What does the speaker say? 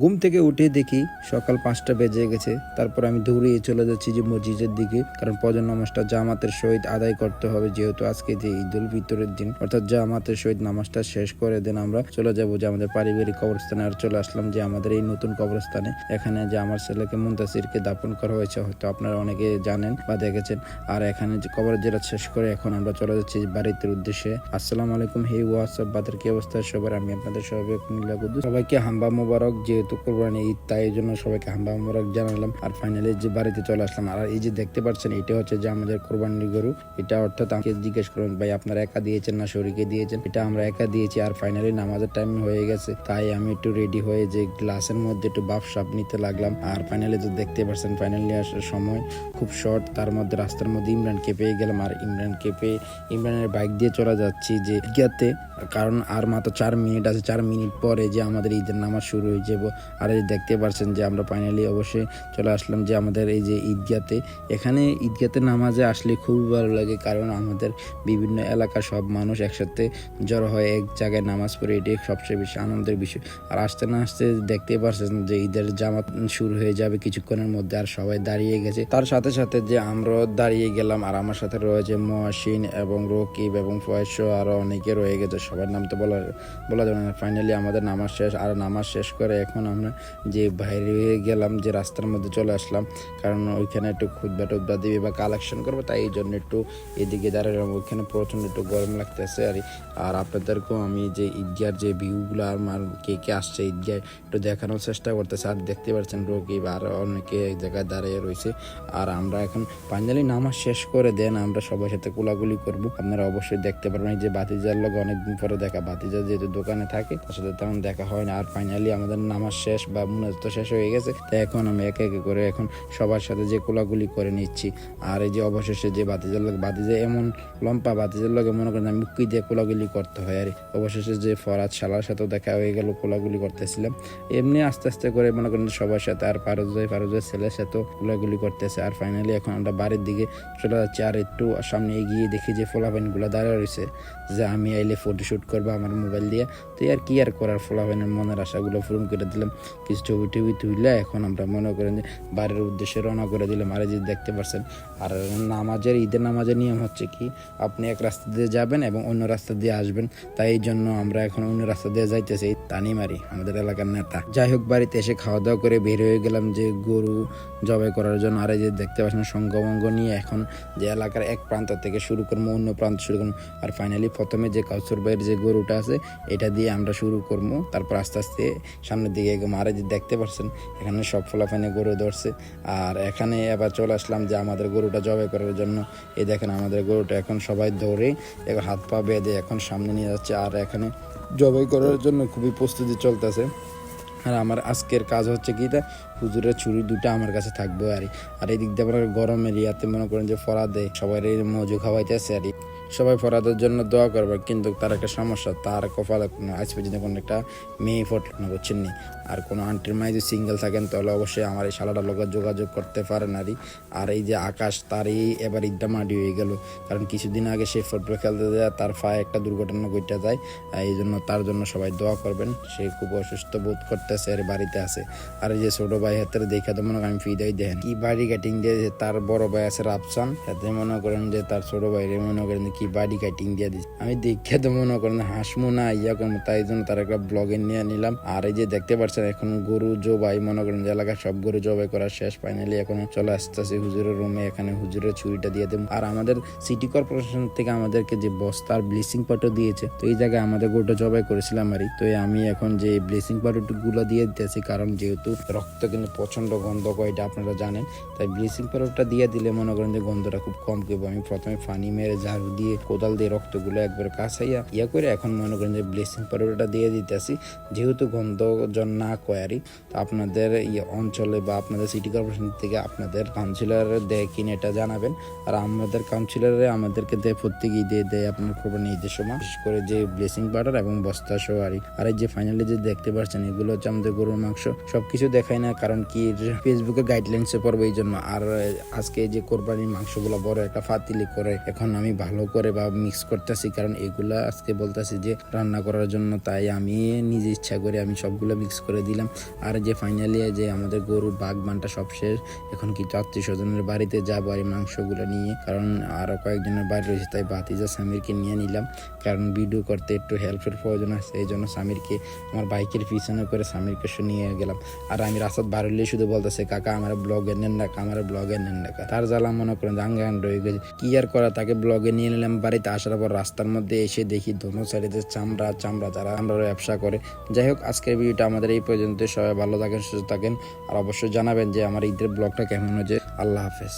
ঘুম থেকে উঠে দেখি সকাল পাঁচটা বেজে গেছে। তারপর আমি দৌড়িয়ে চলে যাচ্ছি যে মসজিদের দিকে, কারণ পজন নামাজটা জামাতের সহিত আদায় করতে হবে, যেহেতু আজকে যে ঈদ উল ফিতরের দিন। অর্থাৎ জামাতের সহিত নামাজটা শেষ করে দেন আমরা। চলে যাব যে আমাদের পারিবারিক কবরস্থানে, আর চলে আসলাম যে আমাদের এই নতুন কবরস্থানে। এখানে যে আমার ছেলেকে মুন্তাসিরকে দাপন করা হয়েছে, হয়তো আপনারা অনেকে জানেন বা দেখেছেন। আর এখানে যে কবর জেরা শেষ করে এখন আমরা চলে যাচ্ছি বাড়িতে উদ্দেশ্যে। আসসালামু আলাইকুম, হে ওয়াটসঅ্যাপ, বাদের কি অবস্থা সবার? আমি আপনাদের সবাই সবাইকে হাম্বা মোবারক যেহেতু কোরবানি ঈদ, তাই এই জন্য সবাইকে হাম্বা মোবারক জানালাম। আর ফাইনালি যে বাড়িতে চলে আসলাম, আর এই যে দেখতে পাচ্ছেন, এটা হচ্ছে যে আমাদের কোরবানির গরু। এটা অর্থাৎ আমাকে জিজ্ঞেস করুন, ভাই, আপনারা একা দিয়েছেন না শরীকে দিয়েছেন? এটা আমরা একা দিয়েছি, আর ফাইনালি নামাজের টাইম হয়ে গেছে। তাই আমি একটু রেডি হয়ে যে গ্লাসের মধ্যে একটু বাপ সাপ নিতে লাগলাম। আর ফাইনালি তো দেখতে পাচ্ছেন ফাইনালি আসার সময় খুব শর্ট তার মধ্যে রাস্তার মধ্যে ইমরানকে পেয়ে গেলাম। আর ইমরানকে পেয়ে ইমরানের বাইক দিয়ে চলে যাচ্ছি যে ঈদগাতে কারণ আর মাত্র চার মিনিট আছে, চার মিনিট পরে যে আমাদের ঈদের নামাজ শুরু হয়ে যাব। আর এই দেখতে পারছেন যে আমরা ফাইনালি অবশ্যই চলে আসলাম যে আমাদের এই যে ঈদগাতে। এখানে ঈদগাতে নামাজে আসলে খুবই ভালো লাগে কারণ আমাদের বিভিন্ন এলাকার সব মানুষ একসাথে জড়ো হয় এক জায়গায় নামাজ পড়ে, এটাই সবচেয়ে বেশি আনন্দের বিষয়। আর আসতে না আসতে দেখতে পারছেন যে ঈদের জামাত শুরু হয়ে যাবে কিছুক্ষণের মধ্যে আর সবাই দাঁড়িয়ে গেছে। তার সাথে সাথে যে আমরাও দাঁড়িয়ে গেলাম আর আমার সাথে রয়েছে মহাসিন এবং রকিব এবং ফয়েস আরও অনেকে রয়ে গেছে। সবার নাম তো বলা বলা যাবে না। ফাইনালি আমাদের নামাজ শেষ, আর নামাজ শেষ করে এখন আমরা যে বাইরে গেলাম, যে রাস্তার মধ্যে চলে আসলাম, কারণ ওইখানে একটু খুদবা টুদবা দিবে বা কালেকশন করব, তাই এই জন্য একটু এদিকে দাঁড়ালাম। ওইখানে প্রচণ্ড একটু গরম লাগতেছে, আর আর আপনাদেরকেও আমি যে ঈদগার যে ভিউগুলো আর মার কে কে আসছে ঈদগায় একটু দেখানোর চেষ্টা করতেছে। আর দেখতে পাচ্ছেন রকিব আর অনেকে এক জায়গায় দাঁড়িয়ে রয়েছে। আর আমরা এখন ফাইনালি নামাজ শেষ করে দেন, আমরা সবার সাথে কোলাগুলি করব। আপনারা অবশ্যই দেখতে পারবেন, এই যে বাতিজার লোক অনেকদিন পরে দেখা। বাতিজা যেহেতু দোকানে থাকে, তার সাথে তেমন দেখা হয় না। আর ফাইনালি আমাদের নামাজ শেষ বা মুনাজ তো শেষ হয়ে গেছে তাই এখন আমি একে একে করে এখন সবার সাথে যে কোলাগুলি করে নিচ্ছি। আর এই যে অবশেষে যে বাতিজার লোক বাতিজা এমন লম্পা বাতিজার লোকে মনে করেন আমি মুক্কি দিয়ে কোলাগুলি করতে হয়। আর অবশেষে যে ফরাজ শালার সাথেও দেখা হয়ে গেল কোলাগুলি করতেছিলাম। এমনি আস্তে আস্তে করে মনে করেন সবার সাথে আর ফারুজ ভাই ফারুজ ভাই ছেলের সাথেও কোলাগুলি করতেছে। আর ফাইনালি এখন আমরা বাড়ির দিকে চলে যাচ্ছি। আর একটু সামনে এগিয়ে দেখি যে ফোলাপাইনগুলো দাঁড়িয়ে রয়েছে, যে আমি আইলে ফটোশ্যুট করব আমার মোবাইল দিয়ে। তো আর কি আর করার ফোলাপাইনের মনের আশাগুলো পূরণ করে দিলাম। কিছু ছবি টবি তুললে এখন আমরা মনে করেন যে বাড়ির উদ্দেশ্যে রওনা করে দিলাম। আর এই যে দেখতে পাচ্ছেন, আর নামাজের, ঈদের নামাজের নিয়ম হচ্ছে কি, আপনি এক রাস্তা দিয়ে যাবেন এবং অন্য রাস্তা দিয়ে আসবেন। তাই এই জন্য আমরা এখন অন্য রাস্তা দিয়ে যাইতেছি, তানিমারি, আমাদের এলাকার নেতা। যাই হোক, বাড়িতে এসে খাওয়া দাওয়া করে বের হয়ে গেলাম যে গরু জবাই করার জন্য। আর যে দেখতে পাচ্ছেন, সঙ্গভঙ্গ নিয়ে এখন যে এলাকার এক প্রান্ত থেকে শুরু করব, অন্য প্রান্ত শুরু করব। আর ফাইনালি প্রথমে যে কাউসুর ভাইয়ের যে গরুটা আছে, এটা দিয়ে আমরা শুরু করব। তারপর আস্তে আস্তে সামনের দিকে যে দেখতে পারছেন এখানে সব ফলাফানে গরু ধরছে। আর এখানে এবার চলে আসলাম যে আমাদের গরুটা জবাই করার জন্য। এই দেখেন আমাদের গরুটা এখন সবাই এখন হাত পা বেঁধে এখন সামনে নিয়ে যাচ্ছে। আর এখানে জবাই করার জন্য খুবই প্রস্তুতি চলতেছে। আর আমার আজকের কাজ হচ্ছে কি হুজুরের ছুরি দুটো আমার কাছে থাকবে আর আর এই দিক দিয়ে আপনার গরম এরিয়াতে মনে করেন যে ফরাদে সবাই মজু খাওয়াইতেছে আর। সবাই ফরাদের জন্য দোয়া করবে, কিন্তু তার একটা সমস্যা, তার কপালে কোনো আজ পর্যন্ত কোনো একটা মেয়ে ফটো না, বুঝছেন নি? আর কোনো আন্টির মাই যদি সিঙ্গেল থাকেন, তাহলে অবশ্যই আমার এই শালাটার লোক যোগাযোগ করতে পারেন আর আর এই যে আকাশ, তার এই এবার ঈদটা মাটি হয়ে গেল। কারণ কিছুদিন আগে সে ফুটবল খেলতে যায়, তার পায়ে একটা দুর্ঘটনা ঘটে যায় এই জন্য তার জন্য সবাই দোয়া করবেন। সে খুব অসুস্থ বোধ করতেছে, আর বাড়িতে আছে। আর এই যে ছোট ভাই হাতের দেখে তো মনে করেন আমি ফিদাই দেখেন। কি বাড়ি কাটিং দিয়ে তার বড় ভাই আছে রাপসান সাথে মনে করেন যে তার ছোট ভাইরে মনে করেন কি বাড়ি কাটিং দিয়ে দিচ্ছে আমি দেখে তো মনে করেন হাসমু না, ইয়া করব তাই জন্য তার একটা ব্লগে নিয়ে নিলাম। আর এই যে দেখতে পাচ্ছেন, এখন গরু জবাই মনে করেন যে এলাকার সব গরু জবাই করা শেষ ফাইনালি এখন চলে আসতেছে হুজুরের রুমে এখানে হুজুরের ছুরিটা দিয়ে দেবো। আর আমাদের সিটি কর্পোরেশন থেকে আমাদেরকে যে বস্তার ব্লিচিং পাউডার দিয়েছে, তো এই জায়গায় আমাদের গরুটা জবাই করেছিলাম আর তো আমি এখন যে ব্লিচিং পাউডারগুলো দিয়ে দিতেছি, কারণ যেহেতু রক্ত কিন্তু প্রচণ্ড গন্ধ করে এটা আপনারা জানেন। তাই ব্লিচিং পাউডারটা দিয়ে দিলে মনে করেন যে গন্ধটা খুব কম করব আমি প্রথমে ফানি মেরে ঝাড়ু দিয়ে কোদাল দিয়ে রক্তগুলো একবার কাছাইয়া ইয়া করে এখন মনে করেন যে ব্লিচিং পাউডারটা দিয়ে দিতেছি। যেহেতু গন্ধ জন না কয়ারি তো আপনাদের অঞ্চলে বা আপনাদের সিটি কর্পোরেশন থেকে আপনাদের কাউন্সিলর দেয় কিনা এটা জানাবেন। আর আমাদের কাউন্সিলরে আমাদেরকে দেয় প্রত্যেক ঈদে দেয় আপনার খবর ঈদের সময় বিশেষ করে যে ব্লিচিং পাউডার এবং বস্তা সোয়ারি আর এই যে ফাইনালি যে দেখতে পাচ্ছেন, এগুলো হচ্ছে আমাদের গরুর মাংস। সবকিছু দেখায় না কারণ কি ফেসবুকে গাইডলাইন্সে পড়ব এই জন্য আর আজকে যে কোরবানির মাংসগুলো বড় একটা ফাতিলি করে, এখন আমি ভালো করে বা মিক্স করতেছি। কারণ এগুলা আজকে বলতেছি যে রান্না করার জন্য, তাই আমি নিজে ইচ্ছা করে আমি সবগুলো মিক্স করে দিলাম। আর যে ফাইনালি যে আমাদের গরুর বাঘ বানটা সব শেষ, এখন কিছু আত্মীয় স্বজনের বাড়িতে যাব আর মাংসগুলো নিয়ে। কারণ আরও কয়েকজনের বাড়ি রয়েছে, তাই বাতিজা সামিরকে নিয়ে নিলাম। কারণ ভিডিও করতে একটু হেল্পের প্রয়োজন আছে এই জন্য সামিরকে, আমার বাইকের পিছনে করে সামিরকে শুনিয়ে গেলাম। আর আমি রাস্তার বাড়লে শুধু বলতেছে, কাকা, আমার ব্লগে নেন না আমার ব্লগে নেন না তার জ্বালা মনে করেন জাঙ্গান রয়ে গেছে। কি আর করা, তাকে ব্লগে নিয়ে নিলাম, বাড়িতে আসার পর রাস্তার মধ্যে এসে দেখি দোনো সাইডে চামড়া চামড়া যারা আমরা ব্যবসা করে। যাই হোক, আজকের ভিডিওটা আমাদের এই পর্যন্ত সবাই ভালো থাকেন, সুস্থ থাকেন। আর অবশ্যই জানাবেন যে আমার ঈদের ব্লগটা কেমন হয়েছে। আল্লাহ হাফেজ।